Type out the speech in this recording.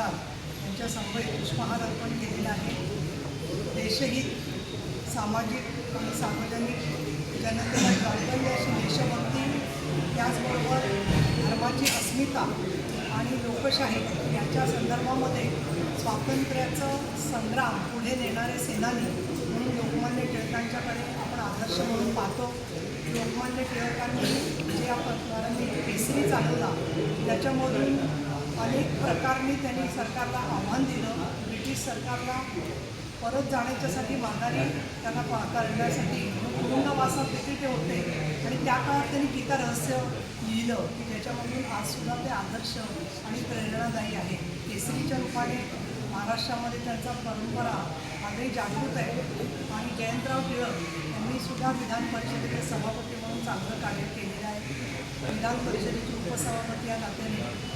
जगताप यांच्या समवेत पुष्पहार अर्पण केलेला आहे. देशहित सामाजिक आणि सार्वजनिक जनतेला जाणवली अशी देशभक्ती त्याचबरोबर धर्माची अस्मिता आणि लोकशाही याच्या संदर्भामध्ये स्वातंत्र्याचं संग्राम पुढे नेणारे सेनानी म्हणून लोकमान्य टिळकांच्याकडे आपण आदर्श म्हणून पाहतो. लोकमान्य टिळकांनी जे आपण केसरी चालवला त्याच्यामधून अनेक प्रकारने त्यांनी सरकारला आव्हान दिलं. ब्रिटिश सरकारला परत जाण्याच्यासाठी माघारी त्यांना पा- करण्यासाठी तुरुंगवासात देखील ते होते. आणि त्या काळात त्यांनी गीता रहस्य लिहिलं की ज्याच्यामधून आजसुद्धा ते आदर्श आणि प्रेरणादायी आहे. केसरीच्या रूपाने महाराष्ट्रामध्ये त्यांचा परंपरा आजही जागृत आहे. आणि जयंतराव टिळक यांनी सुद्धा विधान परिषदेचे सभापती म्हणून चांगलं कार्य केलेलं आहे. विधान परिषदेचे उपसभापती या नात्याने